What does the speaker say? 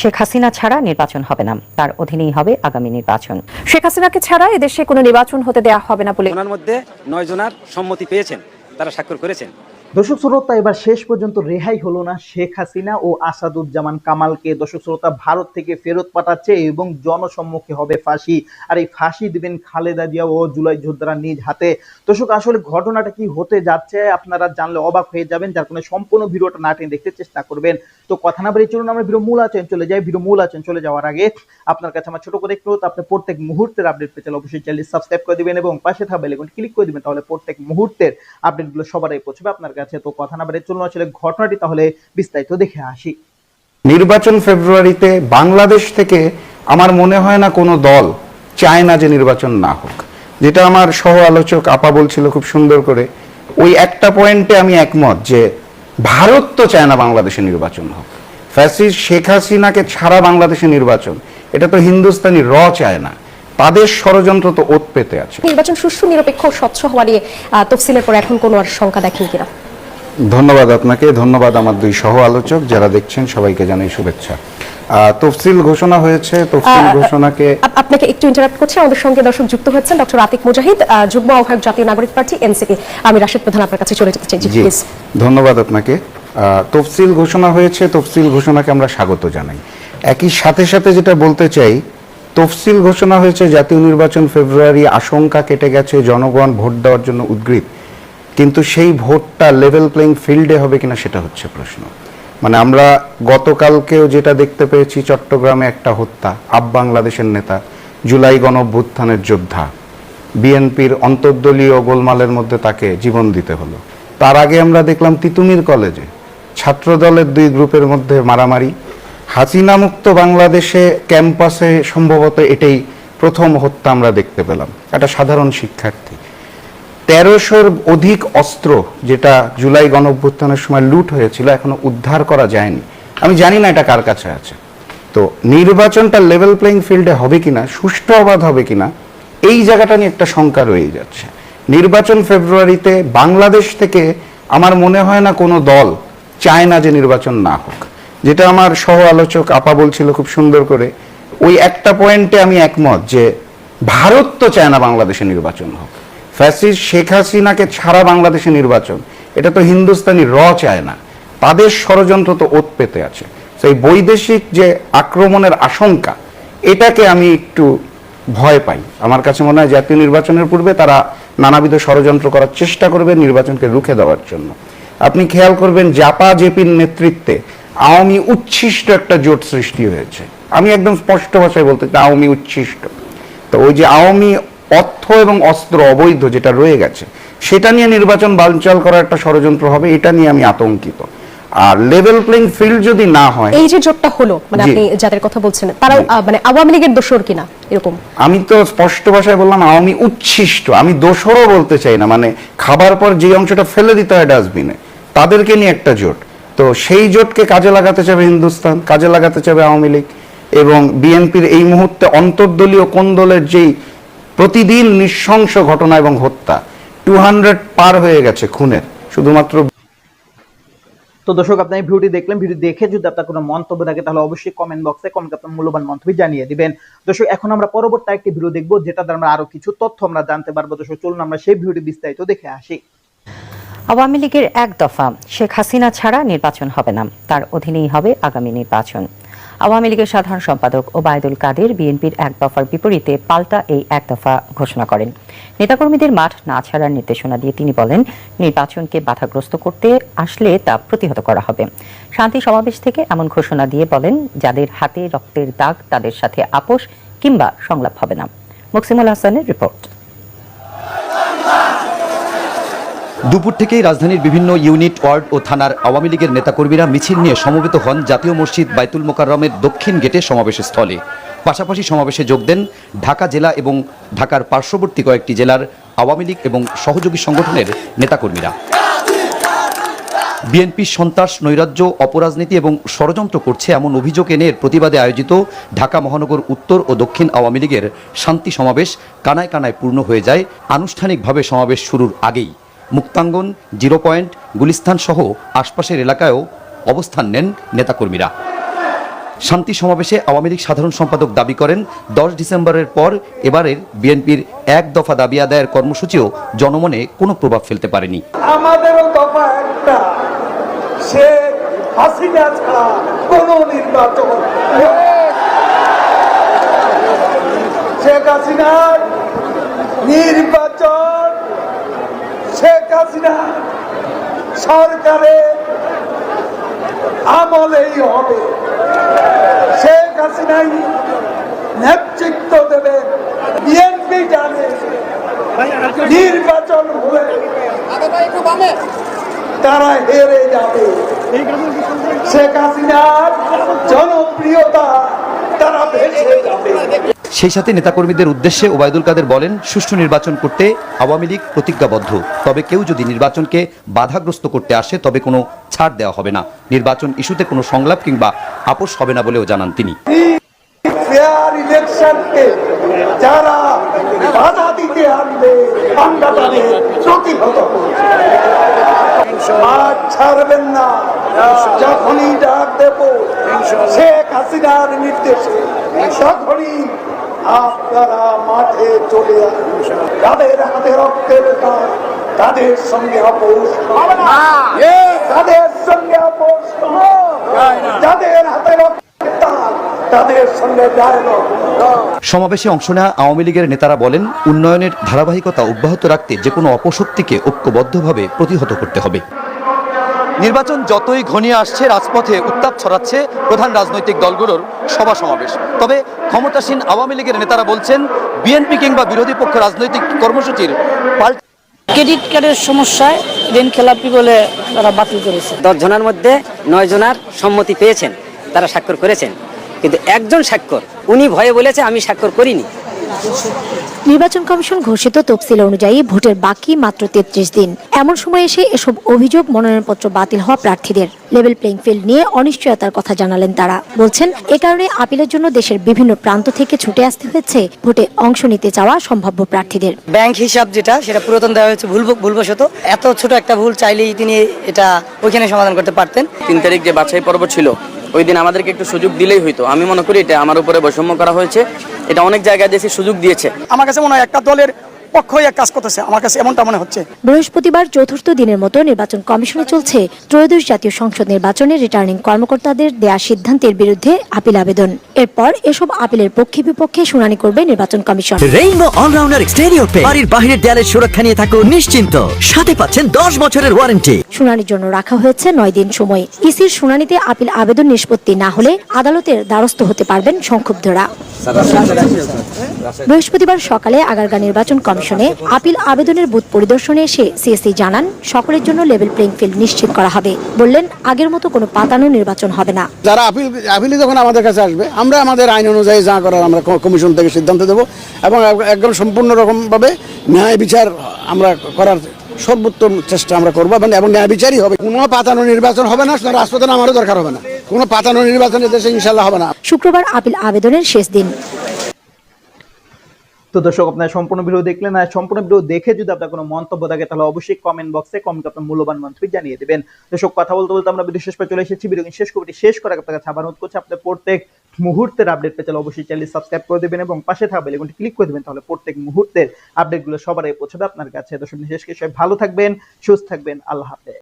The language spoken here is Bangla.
শেখ হাসিনা ছাড়া নির্বাচন হবে না। তার অধীনেই হবে আগামী নির্বাচন। শেখ হাসিনাকে ছাড়া এদেশে কোনো নির্বাচন হতে দেয়া হবে না বলে ওনার মধ্যে নয় জনার সম্মতি পেয়েছেন। তারা স্বাক্ষর করেছেন। দর্শক শ্রোতা, এবার শেষ পর্যন্ত রেহাই হলো না শেখ হাসিনা ও আসাদুজ্জামান কামালকে। দর্শক শ্রোতা, ভারত থেকে ফেরত পাঠাচ্ছে এবং জনসম্মুখে হবে ফাঁসি। আর এই ফাঁসি দিবেন খালেদা জিয়া ও জুলাই যোদ্ধারা নিজ হাতে। দর্শক, আসলে ঘটনাটা কি হতে যাচ্ছে আপনারা জানলে অবাক হয়ে যাবেন। যার কারণে সম্পূর্ণ ভিডিওটা না টেনে দেখতে চেষ্টা করবেন। তো কথা না বেরিয়ে চলুন আমরা ভিডিও মূল আচরণ চলে যাই। ভিডিও মূল আচরণ চলে যাওয়ার আগে আপনার কাছে আমার ছোট করে একটু আপনি প্রত্যেক মুহূর্তের আপডেট পেতে অবশ্যই চ্যানেল সাবস্ক্রাইব করে দিবেন এবং পাশে থাকা বেল আইকনটি ক্লিক করে দিবেন, তাহলে প্রত্যেক মুহূর্তের আপডেটগুলো সবার পৌঁছবে আপনার কাছে। তো কথা না বেরিয়ে চলুন আসলে ঘটনাটি তাহলে বিস্তারিত দেখে আসি। নির্বাচন ফেব্রুয়ারিতে বাংলাদেশ থেকে আমার মনে হয় না কোনো দল চায় না যে নির্বাচন না হোক। যেটা আমার সহ আলোচক আপা বলছিল খুব সুন্দর করে। ওই একটা পয়েন্টে আমি একমত যে ভারত তো চায় না বাংলাদেশে নির্বাচন হোক। ফ্যাসিস্ট শেখ হাসিনাকে ছাড়া বাংলাদেশে নির্বাচন এটা তো হিন্দুস্তানি র চায় না। তাদের ষড়যন্ত্র তো ওত পেতে আছে। নির্বাচন সুষ্ঠু নিরপেক্ষ স্বচ্ছ হওয়া নিয়ে তফসিলের পর এখন কোনো আর শঙ্কা দেখেন কিনা? ধন্যবাদ আপনাকে ধন্যবাদ আমার দুই সহ আলোচক যারা দেখছেন সবাইকে জানাই শুভেচ্ছা। তফসিল ঘোষণা হয়েছে তফসিল ঘোষণাকে আপনাকে একটু ইন্টারাপ্ট করছি আমাদের সঙ্গে দর্শক যুক্ত হচ্ছেন ডক্টর আতিক মুজাহিদ যুগ্ম আহ্বায়ক জাতীয় নাগরিক পার্টি এনসিপি। আমি রাশেদ প্রধান আপনার কাছে চলে যেতে চাই ধন্যবাদ আপনাকে। তফসিল ঘোষণা হয়েছে তফসিল ঘোষণাকে আমরা স্বাগত জানাই। একই সাথে সাথে যেটা বলতে চাই তফসিল ঘোষণা হয়েছে জাতীয় নির্বাচন ফেব্রুয়ারি আশঙ্কা কেটে গেছে জনগণ ভোট দেওয়ার জন্য উদ্গ্রীব। কিন্তু সেই ভোটটা লেভেল প্লেইং ফিল্ডে হবে কিনা সেটা হচ্ছে প্রশ্ন। মানে আমরা গতকালকেও যেটা দেখতে পেয়েছি, চট্টগ্রামে একটা হত্যা আব বাংলাদেশের নেতা, জুলাই গণভ্যুত্থানের যোদ্ধা, বিএনপির অন্তর্দলীয় গোলমালের মধ্যে তাকে জীবন দিতে হলো। তার আগে আমরা দেখলাম তিতুমির কলেজে ছাত্রদলের দুই গ্রুপের মধ্যে মারামারি। হাসিনা মুক্ত বাংলাদেশে ক্যাম্পাসে সম্ভবত এটাই প্রথম হত্যা আমরা দেখতে পেলাম। একটা সাধারণ শিক্ষার্থী। তেরোশোর অধিক অস্ত্র যেটা জুলাই গণ গণঅভ্যুত্থানের সময় লুট হয়েছিল, এখনও উদ্ধার করা যায়নি। আমি জানি না এটা কার কাছে আছে। তো নির্বাচনটা লেভেল প্লেইং ফিল্ডে হবে কিনা, সুষ্ঠু অবাধ হবে কিনা, এই জায়গাটা নিয়ে একটা শঙ্কা রয়ে যাচ্ছে। নির্বাচন ফেব্রুয়ারিতে বাংলাদেশ থেকে আমার মনে হয় না কোনো দল চায় না যে নির্বাচন না হোক। যেটা আমার সহ আলোচক আপা বলছিল খুব সুন্দর করে, ওই একটা পয়েন্টে আমি একমত যে ভারত তো চায় না বাংলাদেশে নির্বাচন হোক। ফ্যাসিস্ট শেখ হাসিনাকে ছাড়া বাংলাদেশে নির্বাচন। এটা তো হিন্দুস্তানি র চায় না। তাদের ষড়যন্ত্র তো ওত পেতে আছে। সেই বৈদেশিক যে আক্রমণের আশঙ্কা, এটাকে আমি একটু ভয় পাই। আমার কাছে মনে হয় জাতীয় নির্বাচনের পূর্বে তারা নানাবিধ ষড়যন্ত্র করার চেষ্টা করবে নির্বাচনকে রুখে দেওয়ার জন্য। আপনি খেয়াল করবেন জাপা জেপির নেতৃত্বে আওয়ামী উচ্ছিষ্ট একটা জোট সৃষ্টি হয়েছে। আমি একদম স্পষ্ট ভাষায় বলতে চাই, আওয়ামী উচ্ছিষ্ট। তো ওই যে আওয়ামী অর্থ এবং অস্ত্র অবৈধ যেটা রয়ে গেছে সেটা নিয়ে নির্বাচন বানচাল করার একটা ষড়যন্ত্র হবে এটা নিয়ে আমি আতঙ্কিত। আর লেভেল প্লেইং ফিল্ড যদি না হয় এই যে জোটটা হলো মানে আপনি যাদের কথা বলছেন তারাও মানে আওয়ামী লীগের দোষর কিনা এরকম? আমি তো স্পষ্ট ভাষায় বললাম আওয়ামী উচ্ছিষ্ট আমি দোষরও বলতে চাই না মানে খাবার পর যে অংশটা ফেলে দিতে হয় ডাস্টবিনে তাদেরকে নিয়ে একটা জোট। তো সেই জোটকে কাজে লাগাতে চাবে হিন্দুস্তান কাজে লাগাতে চাবে আওয়ামী লীগ এবং বিএনপির এই মুহূর্তে অন্তর্দলীয় কোন দলের যেই প্রতিদিন নৃশংস ঘটনা এবং হত্যা। টু হান্ড্রেড পার হয়ে গেছে খুনের। শুধুমাত্র তো দর্শক আপনি এই ভিডিওটি দেখলেন। ভিডিও দেখে যদি আপনার কোনো মন্তব্য থাকে তাহলে অবশ্যই কমেন্ট বক্সে কমেন্ট আপনার মূল্যবান মন্তব্য জানিয়ে দিবেন। দর্শক এখন আমরা পরবর্তী একটি ভিডিও দেখব যেটা দ্বারা আমরা আরও কিছু তথ্য আমরা জানতে পারব। দর্শক চলুন আমরা সেই ভিডিওটি বিস্তারিত দেখে আসি। আওয়ামী লীগের এক দফা শেখ হাসিনা ছাড়া নির্বাচন হবে না। তার অধীনেই হবে আগামী নির্বাচন। আওয়ামী লীগের সাধারণ সম্পাদক ওবায়দুল কাদের বিএনপির এক দফার বিপরীতে পাল্টা এই এক দফা ঘোষণা করেন। নেতাকর্মীদের মাঠ না ছাড়ার নির্দেশনা দিয়ে তিনি বলেন, নির্বাচনকে বাধাগ্রস্ত করতে আসলে তা প্রতিহত করা হবে। শান্তি সমাবেশ থেকে এমন ঘোষণা দিয়ে বলেন, যাদের হাতে রক্তের দাগ তাদের সাথে আপোষ কিংবা সংলাপ হবে না। মুকসিমুল হাসানের রিপোর্ট। দুপুর থেকেই রাজধানীর বিভিন্ন ইউনিট, ওয়ার্ড ও থানার আওয়ামী লীগের নেতাকর্মীরা মিছিল নিয়ে সমবেত হন জাতীয় মসজিদ বাইতুল মোকাররমের দক্ষিণ গেটে সমাবেশ স্থলে পাশাপাশি সমাবেশে যোগ দেন ঢাকা জেলা এবং ঢাকার পার্শ্ববর্তী কয়েকটি জেলার আওয়ামী লীগ এবং সহযোগী সংগঠনের নেতাকর্মীরা। বিএনপি সন্ত্রাস, নৈরাজ্য, অপরাজনীতি এবং ষড়যন্ত্র করছে এমন অভিযোগ এনে প্রতিবাদে আয়োজিত ঢাকা মহানগর উত্তর ও দক্ষিণ আওয়ামী লীগের শান্তি সমাবেশ কানায় কানায় পূর্ণ হয়ে যায়। আনুষ্ঠানিকভাবে সমাবেশ শুরুর আগেই। মুক্তাঙ্গন, জিরো পয়েন্ট, গুলিস্তান সহ আশপাশের এলাকায়ও অবস্থান নেন নেতাকর্মীরা। শান্তি সমাবেশে আওয়ামী লীগ সাধারণ সম্পাদক দাবি করেন, দশ ডিসেম্বরের পর এবারের বিএনপির এক দফা দাবি আদায়ের কর্মসূচিও জনমনে কোনো প্রভাব ফেলতে পারেনি। দফা একটা। হাসিনা ছাড়া নির্বাচন নির্বাচন হাসিনা সরকারের আমলেই হবে। শেখ হাসিনাই নেতৃত্ব দেবে, বিএনপি জানে নির্বাচন হলে তারা হেরে যাবে। শেখ হাসিনার জনপ্রিয়তা তারা ভেসে যাবে। সেই সাথে নেতাকর্মীদের উদ্দেশ্যে ওবায়দুল কাদের বলেন, সুষ্ঠু নির্বাচন করতে আওয়ামী লীগ প্রতিজ্ঞাবদ্ধ। তবে কেউ যদি নির্বাচনকে বাধাগ্রস্ত করতে আসে, তবে কোনো ছাড় দেওয়া হবে না। নির্বাচন ইস্যুতে কোনো সংলাপ কিংবা আপোষ হবে না বলেও জানান তিনি। যখনই ডাক দেব, শেখ হাসিনার নির্দেশে, তখনই আপনারা মাঠে চলে আসুন। যাদের হাতে রক্তের দাগ তাদের সঙ্গে আপোষ তাদের সঙ্গে আপোষ যাদের হাতে রক্তের দাগ তাদের সঙ্গে ডায়লগ সমাবেশে অংশ নেওয়া আওয়ামী লীগের নেতারা বলেন উন্নয়নের ধারাবাহিকতা অব্যাহত রাখতে যে কোনো অপশক্তিকে ঐক্যবদ্ধভাবে প্রতিহত করতে হবে। নির্বাচন যতই ঘনিয়ে আসছে রাজপথে উত্তাপ ছড়াচ্ছে প্রধান রাজনৈতিক দলগুলোর সভা সমাবেশ। তবে ক্ষমতাসীন আওয়ামী লীগের নেতারা বলছেন বিএনপি কিংবা বিরোধী পক্ষ রাজনৈতিক কর্মসূচির পাল্টা ক্রেডিট কার্ডের সমস্যায় ঋণ খেলাপি বলে তারা বাতিল করেছে। দশ জনের মধ্যে নয় জনার সম্মতি পেয়েছেন তারা স্বাক্ষর করেছেন। কিন্তু একজন স্বাক্ষর উনি ভয়ে বলেছে আমি স্বাক্ষর করিনি। নির্বাচন কমিশন ঘোষিত তফসিল অনুযায়ী ভোটের বাকি মাত্র তেত্রিশ দিন। এমন সময় এসে এসব অভিযোগ মনোনয়নপত্র বাতিল হওয়া প্রার্থীদের। লেভেল প্লেইং ফিল্ড নিয়ে অনিশ্চয়তার কথা জানালেন তারা। বলছেন এ কারণে আপিলের জন্য দেশের বিভিন্ন প্রান্ত থেকে ছুটে আসতে হয়েছে। ভোটে অংশ নিতে চাওয়া সম্ভাব্য প্রার্থীদের। ব্যাংক হিসাব যেটা সেটা পুরাতন দেওয়া হয়েছে ভুল ভুলবশত এত ছোট একটা ভুল চাইলেই তিনি এটা ওইখানে সমাধান করতে পারতেন। তিন তারিখ যে বাছাই পর্ব ছিল ওই দিন আমাদেরকে একটু সুযোগ দিলেই হইতো। আমি মনে করি এটা আমার উপরে বৈষম্য করা হয়েছে। এটা অনেক জায়গায় দেশে সুযোগ দিয়েছে। আমার কাছে মনে হয় একটা দলের পক্ষই এক কাজ করতেছে। আমার কাছে এমনটা মনে হচ্ছে। বৃহস্পতিবার চতুর্থ দিনের মতো নির্বাচন কমিশনে চলছে ত্রয়োদশ জাতীয় সংসদ নির্বাচনে রিটার্নিং কর্মকর্তাদের দেয়া সিদ্ধান্তের বিরুদ্ধে আপিল আবেদন। এরপর এসব আপিলের পক্ষে বিপক্ষে শুনানি করবে নির্বাচন কমিশন। রেইনবো অলরাউন্ডার এক্সটেরিয়র পে বাড়ির বাহিরের দেয়ালের সুরক্ষা নিয়ে থাকুন নিশ্চিন্ত। সাথে পাচ্ছেন দশ বছরের ওয়ারেন্টি শুনানির জন্য রাখা হয়েছে নয় দিন সময়। ইসির শুনানিতে আপিল আবেদন নিষ্পত্তি না হলে আদালতের দ্বারস্থ হতে পারবেন সংক্ষুব্ধরা। বৃহস্পতিবার সকালে আগারগা নির্বাচন কমিশনে আপিল আবেদনের বুথ পরিদর্শনে এসে সিএসসি জানান সকলের জন্য লেভেল প্লেইং ফিল্ড নিশ্চিত করা হবে। বললেন আগের মতো কোনো পাতানো নির্বাচন হবে না। যারা আপিল আপিলি যখন আমাদের কাছে আসবে আমরা আমাদের আইন অনুযায়ী যা করার আমরা কমিশন থেকে সিদ্ধান্ত দেব এবং একদম সম্পূর্ণ রকমভাবে ন্যায় বিচার আমরা করার সর্বোত্তম চেষ্টা আমরা করব এবং এবং ন্যায় বিচারই হবে। কোনো পাতানো নির্বাচন হবে না রাজপথে আমারও দরকার হবে না। কোনো পাতানো নির্বাচন দেশে ইনশাল্লাহ হবে না। শুক্রবার আপিল আবেদনের শেষ দিন। তো দর্শক, আপনার সম্পূর্ণ ভিডিও দেখলেন আর সম্পূর্ণ ভিডিও দেখে যদি আপনার কোনো মন্তব্য থাকে, তাহলে অবশ্যই কমেন্ট বক্সে কমেন্ট আপনার মূল্যবান মন্তব্য জানিয়ে দেবেন। দর্শক, কথা বলতে বলতে আমরা ভিডিও শেষ পর্যন্ত চলে এসেছি। ভিডিও শেষ কবিটি শেষ করে আপনার কাছে আবার অনুরোধ করছি, আপনার প্রত্যেক মুহূর্তের আপডেট পেতে অবশ্যই চ্যানেল সাবস্ক্রাইব করে দেবেন এবং পাশে থাকা বেলাইকনটি ক্লিক করে দেবেন, তাহলে প্রত্যেক মুহূর্তের আপডেটগুলো সবার আগে পৌঁছাবে আপনার কাছে। দর্শক, বিশেষ কিছু ভালো থাকবেন, সুস্থ থাকবেন, আল্লাহ হাফেজ।